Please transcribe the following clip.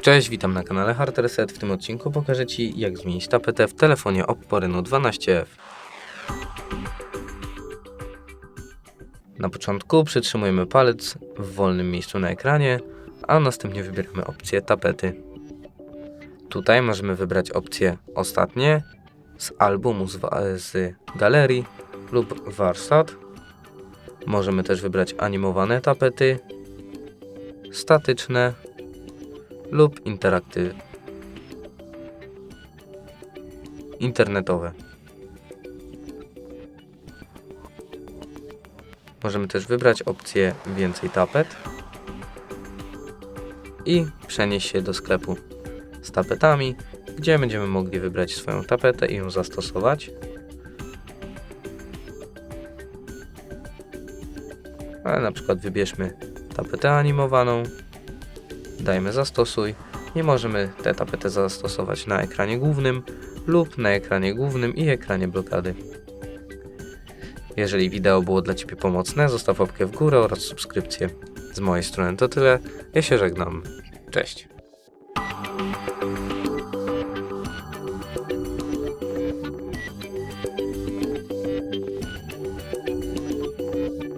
Cześć, witam na kanale Hard Reset. W tym odcinku pokażę Ci jak zmienić tapetę w telefonie Oppo Reno 12F. Na początku przytrzymujemy palec w wolnym miejscu na ekranie, a następnie wybieramy opcję tapety. Tutaj możemy wybrać opcję ostatnie z albumu z, z galerii lub warsztat. Możemy też wybrać animowane tapety, statyczne lub interaktyw internetowe. Możemy też wybrać opcję więcej tapet i przenieść się do sklepu z tapetami, gdzie będziemy mogli wybrać swoją tapetę i ją zastosować. Ale na przykład wybierzmy tapetę animowaną dajmy zastosuj i możemy tę tapetę zastosować na ekranie głównym lub na ekranie głównym i ekranie blokady. Jeżeli wideo było dla Ciebie pomocne, zostaw łapkę w górę oraz subskrypcję. Z mojej strony to tyle. Ja się żegnam. Cześć.